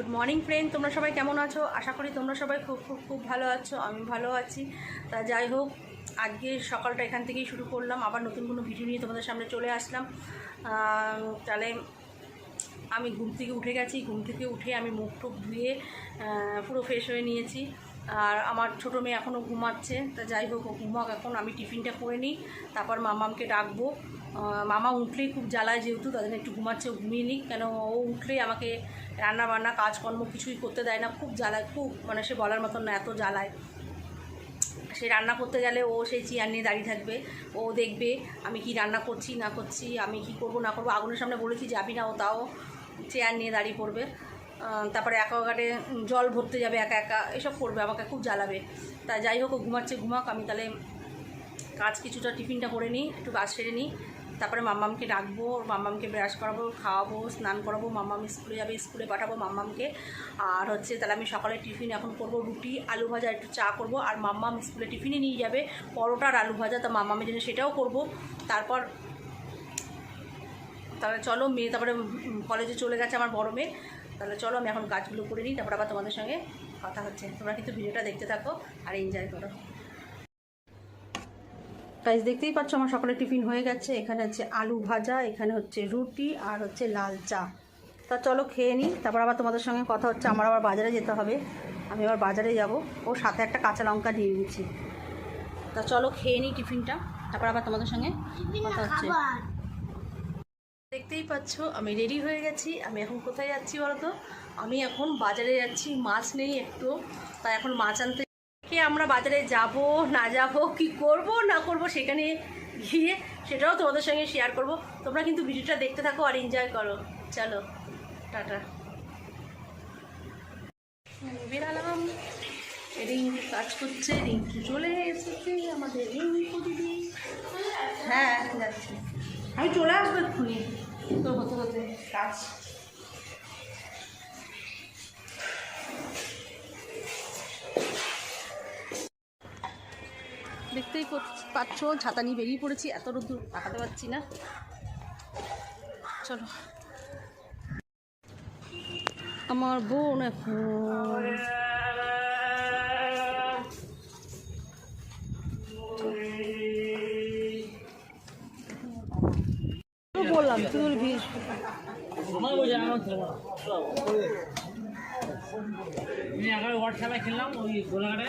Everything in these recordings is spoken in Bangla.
গুড মর্নিং ফ্রেন্ড তোমরা সবাই কেমন আছো? আশা করি তোমরা সবাই খুব খুব খুব ভালো আছো। আমি ভালো আছি। তা যাই হোক, আজকে সকালটা এখান থেকেই শুরু করলাম। আবার নতুন কোনো ভিডিও নিয়ে তোমাদের সামনে চলে আসলাম। তাহলে আমি ঘুম থেকে উঠে গেছি। ঘুম থেকে উঠে আমি মুখ টুক ধুয়ে পুরো ফ্রেশ হয়ে নিয়েছি। আর আমার ছোটো মেয়ে এখনও ঘুমাচ্ছে। তা যাই হোক ঘুমাক এখন। আমি টিফিনটা করে নিই। তারপর মামামকে ডাকবো। মামা উঠলেই খুব জ্বালায় যেহেতু তাদের একটু ঘুমাচ্ছে, ঘুমিয়ে নিই কেন ও উঠলেই আমাকে রান্না বান্না কাজকর্ম কিছুই করতে দেয় না। খুব জ্বালায়, খুব মানে সে বলার মতন না, এত জ্বালায়। সে রান্না করতে গেলে ও সেই চেয়ার নিয়ে দাঁড়িয়ে থাকবে। ও দেখবে আমি কি রান্না করছি, না করছি, আমি কি করব, না করব। আগুনের সামনে বলেছি যাবি না, ও তাও চেয়ার নিয়ে দাঁড়িয়ে পড়বে। তারপরে অ্যাকোয়াগার্ডে জল ভরতে যাবে, একা একা এসব করবে, আমাকে খুব জ্বালাবে। তা যাই হোক, ও ঘুমাচ্ছে, ঘুমাক, আমি তাহলে কাজ কিছুটা টিফিনটা করে নিই, একটু কাজ সেরে নিই। তারপরে মাম্মামকে ডাকবো ওর মাম্মামকে ব্রাশ করাবো, খাওয়াবো, স্নান করাবো, মাম্মাম স্কুলে যাবে, স্কুলে পাঠাবো মাম্মামকে। আর হচ্ছে তাহলে আমি সকালে টিফিন এখন করব রুটি, আলু ভাজা, একটু চা করব, আর মাম্মাম স্কুলে টিফিনে নিয়ে যাবে পরোটা আর আলু ভাজা, তা মাম্মামের জন্য সেটাও করব। তারপর তাহলে চলো, মেয়ে তারপরে কলেজে চলে গেছে আমার বড় মেয়ে। তাহলে চলো, আমি এখন কাজগুলো করে নিই, তারপর আবার তোমাদের সঙ্গে কথা হচ্ছে। তোমরা কিন্তু ভিডিওটা দেখতে থাকো আর এনজয় করো। গাইজ দেখতেই পাচ্ছ আমার সকালে টিফিন হয়ে গেছে। এখানে হচ্ছে আলু ভাজা এখানে হচ্ছে রুটি আর হচ্ছে লাল চা। তা চলো খেয়ে নিই। তারপর আবার তোমাদের সঙ্গে কথা হচ্ছে। আমার আবার বাজারে যেতে হবে। আমি আবার বাজারে যাব। ও সাথে একটা কাঁচা লঙ্কা দিয়ে দিচ্ছি। তা চলো খেয়ে নিই টিফিনটা। তারপর আবার তোমাদের সঙ্গে কথা হচ্ছে। দেখতেই পাচ্ছ আমি রেডি হয়ে গেছি। আমি এখন কোথায় যাচ্ছি বলতো আমি এখন বাজারে যাচ্ছি। মাছ নেই একটু তাই এখন মাছ আনতে আমরা বাজারে যাব, না যাব, কি করব, না করব সেখানে গিয়ে সেটাও তোমাদের সঙ্গে শেয়ার করব। তোমরা কিন্তু ভিডিওটা দেখতে থাকো আর এনজয় করো। চলো, টাটা। বেরালাম রিঙ্কু কাজ করছে রিঙ্কু চলে এসেছে আমাদের রিঙ্কু দিদি হ্যাঁ যাচ্ছি। আমি চলে আসব এক্ষুনি। তো হতে হতে কাজ দেখতেই পাচ্ছ ছাতা নিয়ে বেরিয়ে পড়েছি এত রোদ্দুর তাকাতে পারছি না। চলো। আমার বোন এখন। বললাম তুই ওর ভিড়। আমি আগে হোয়াটসঅ্যাপে খেললাম ওই গোলাঘাটে।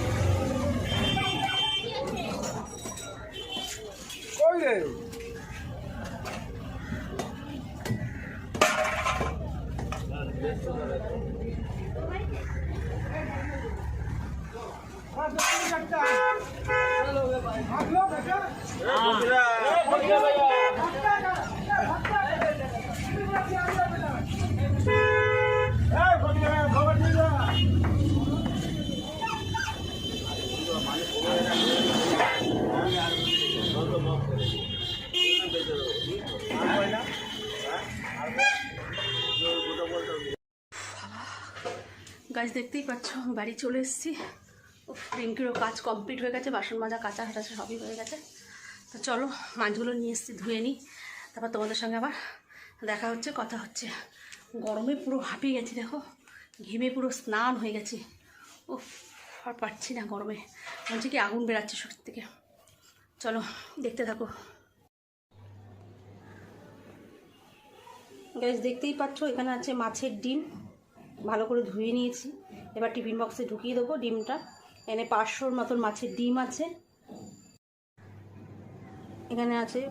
গাছ দেখতেই পাচ্ছ, বাড়ি চলে এসেছি। রিঙ্কিরও কাজ কমপ্লিট হয়ে গেছে, বাসন মাজা, কাঁচা হাঁটা সবই হয়ে গেছে। তো চলো মাছগুলো নিয়ে এসেছি, ধুয়ে নিই। তারপর তোমাদের সঙ্গে আবার দেখা হচ্ছে, কথা হচ্ছে। গরমে পুরো হাঁপিয়ে গেছি, দেখো। ঘেমে পুরো স্নান হয়ে গেছি। ও আর পারছি না গরমে। বলছি কি, আগুন বেরাচ্ছে শরীর থেকে। চলো, দেখতে থাকো। গ্যাস দেখতেই পাচ্ছ, এখানে আছে মাছের ডিম। ভালো করে ধুয়ে নিয়েছি। এবার টিফিন বক্সে ঢুকিয়ে দেবো ডিমটা। এখানে পাঁচশোর মতন মাছের ডিম আছে। এখানে আছে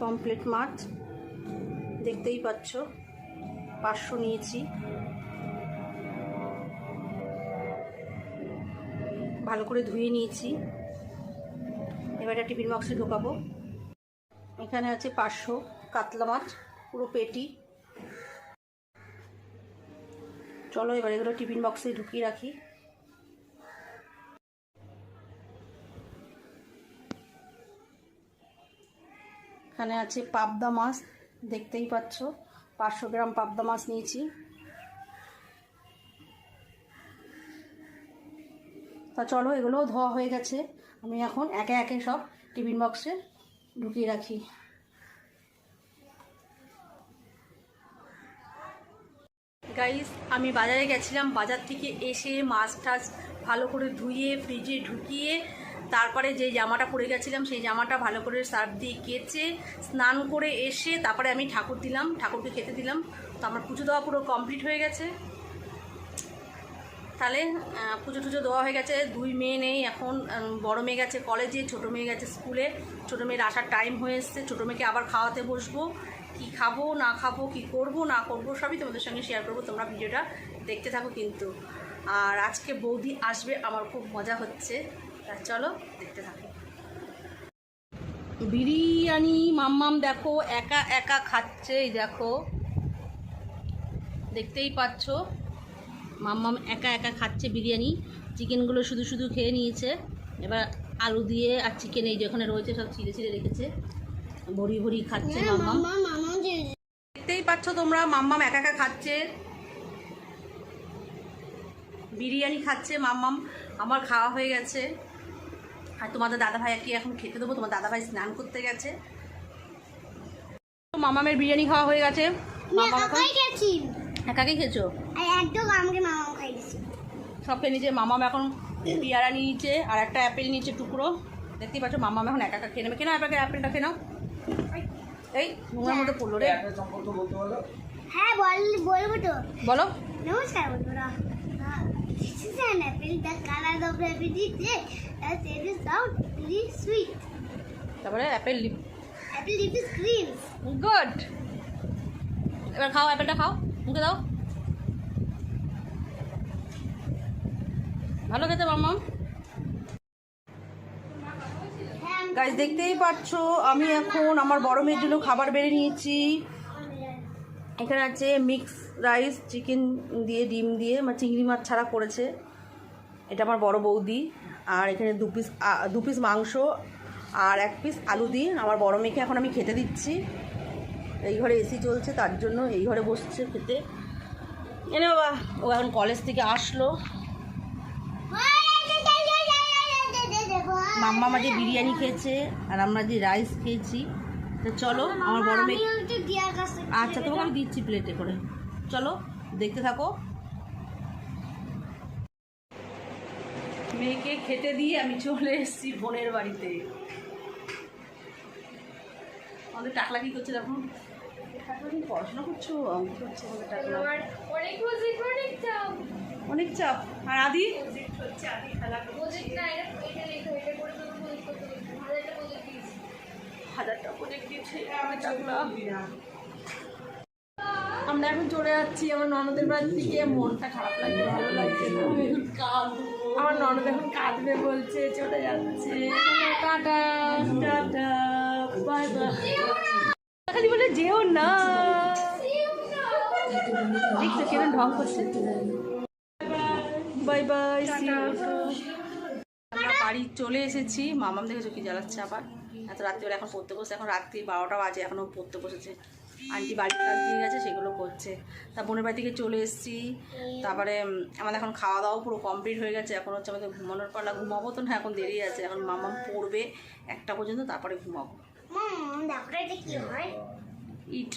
পমপ্লেট মাছ দেখতেই পাচ্ছ, পাঁচশো নিয়েছি। ভালো করে ধুয়ে নিয়েছি। এবার একটা টিফিন বক্সে ঢোকাবো। এখানে আছে পাঁচশো কাতলা মাছ, পুরো পেটি। চলো এবার এগুলো টিফিন বক্সে ঢুকিয়ে রাখি। এখানে আছে পাবদা মাছ, দেখতেই পাচ্ছ। পাঁচশো গ্রাম পাবদা মাছ নিয়েছি। তা চলো, এগুলোও ধোয়া হয়ে গেছে। আমি এখন একে একে সব টিফিন বক্সে ঢুকিয়ে রাখি। গাইস আমি বাজারে গেছিলাম। বাজার থেকে এসে মাছ টাছ ভালো করে ধুয়ে ফ্রিজে ঢুকিয়ে তারপরে যে জামাটা পরে গেছিলাম, সেই জামাটা ভালো করে সার্ফ দিয়ে কেচে, স্নান করে এসে তারপরে আমি ঠাকুর দিলাম, ঠাকুরকে খেতে দিলাম। তো আমার পুজো দেওয়া পুরো কমপ্লিট হয়ে গেছে। তাহলে পুজো টুজো দেওয়া হয়ে গেছে। দুই মেয়ে নেই এখন বড় মেয়ে গেছে কলেজে ছোটো মেয়ে গেছে স্কুলে ছোটো মেয়ের আসার টাইম হয়ে এসছে। ছোটো মেয়েকে আবার খাওয়াতে বসবো। কি খাব, না খাব, কি করব, না করব, সবই তোমাদের সঙ্গে শেয়ার করব। তোমরা ভিডিওটা দেখতে থাকো কিন্তু। আর আজকে বৌদি আসবে, আমার খুব মজা হচ্ছে। চলো দেখতে থাকো। বিরিয়ানি মাম্মাম দেখো একা একা খাচ্ছে এই দেখো। দেখতেই পাচ্ছো মাম্মাম একা একা খাচ্ছে বিরিয়ানি। চিকেনগুলো শুধু শুধু খেয়ে নিয়েছে। এবার আলু দিয়ে আর চিকেন এই যেখানে রয়েছে সব ছিঁড়ে ছিঁড়ে রেখেছে। ভরি ভরি খাচ্ছে মাম্মাম। দেখতেই পাচ্ছ তোমরা মাম্মাম একা একা খাচ্ছে। বিরিয়ানি খাচ্ছে মাম্মাম। আমার খাওয়া হয়ে গেছে। আর তোমাদের দাদাভাইকে এখন খেতে দেবো? তোমার দাদাভাই স্নান করতে গেছে। মামামের বিরিয়ানি খাওয়া হয়ে গেছে। একাকে খেয়েছো। আর একদম আমাকে মামা খাই দিছি সব খেয়ে নিয়েছে। মামাম এখন পেয়ারা নিয়েছে আর একটা অ্যাপেল নিয়েছে টুকরো। দেখতেই পাচ্ছ মামাম এখন একা একা খেয়ে নেবে। কেন অ্যাপেলকে অ্যাপেলটা খেয়ে নাও। এই নোংরার মধ্যে পড়ল রে। হ্যাঁ বল বলব তো। বলো। নমস্কার বন্ধুরা। This is an apple. The color of the apple is red. As it is sound, very sweet. তারপরে apple leaf Apple leaf is green. Good এবার খাও অ্যাপেলটা খাও মুখে দাও ভালো খেতে হ্যাঁ গাছ দেখতেই পাচ্ছ আমি এখন আমার বড় মেয়ের জন্য খাবার বেড়ে নিয়েছি এখানে আছে মিক্স রাইস চিকেন দিয়ে, ডিম দিয়ে মানে চিংড়ি মাছ ছাড়া করেছে। এটা আমার বড় বৌদি। আর এখানে দু পিস দু পিস মাংস আর এক পিস আলু দিয়ে। আমার বড় মেয়েকে এখন আমি খেতে দিচ্ছি। এই ঘরে এসি চলছে, তার জন্য এই ঘরে বসছে খেতে। এনে বাবা, ও এখন কলেজ থেকে আসলো। মাম্মা মাঝে বিরিয়ানি খেয়েছে, আর আমরা যে রাইস খেয়েছি। তো চলো, আমার বড় মেয়ে আচ্ছা তোমাকে আমি দিচ্ছি প্লেটে করে। চলো দেখতে থাকো। মেয়েকে খেতে দিয়ে আমি চলে এসেছি বোনের বাড়িতে। আমাদের টাকলা কি করছে দেখো? পড়াশোনা করছ? অঙ্ক করছে আমাদের টাকলা। অনেক চাপ। আর আদি? হাজারটা প্রজেক্ট টাকলা। আমরা এখন চলে যাচ্ছি আমার ননদের বাড়ি থেকে মনটা খারাপ লাগছে, ভালো লাগছে। আমার ননদ এখন কাঁদবে বলছে, চলে যাচ্ছে। Ta ta ta ta, bye bye. খালি বলে যেও না। দেখছ কেন ঢং করছে? বাই বাই আমরা বাড়ি চলে এসেছি। মামাম দেখেছ কি জ্বালাচ্ছে আবার? এত রাত্রিবেলা এখন পড়তে বসে, এখন রাত্রি বারোটা বাজে, এখনও পড়তে বসেছে। আন্টি বাড়ির কাজ দিয়ে গেছে সেগুলো করছে। তা বোনের বাড়ি থেকে চলে এসেছি। তারপরে আমাদের এখন খাওয়া দাওয়া পুরো কমপ্লিট হয়ে গেছে। এখন হচ্ছে আমাদের ঘুমানোর পালা ঘুমাবো তো না এখন দেরি আছে। এখন মামা পড়বে একটা পর্যন্ত তারপরে ঘুমাবো। It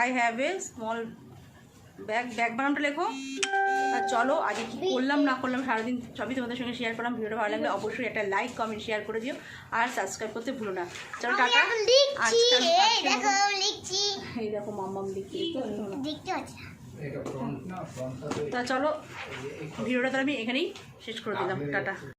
I have a small bag bag বানানোটা লেখো। আর চলো আজকে কী করলাম না করলাম সারাদিন সবই তোমাদের সঙ্গে শেয়ার করলাম। ভিডিওটা ভালো লাগলে অবশ্যই একটা লাইক কমেন্ট শেয়ার করে দিও। আর সাবস্ক্রাইব করতে ভুলো না। চলো আমি টাটা। লিখছি। এই দেখো লিখছি। এই দেখো মাম্মাম লিখে দেখতে পাচ্ছি? তা চলো ভিডিওটা তাহলে আমি এখানেই শেষ করে দিলাম। টাটা।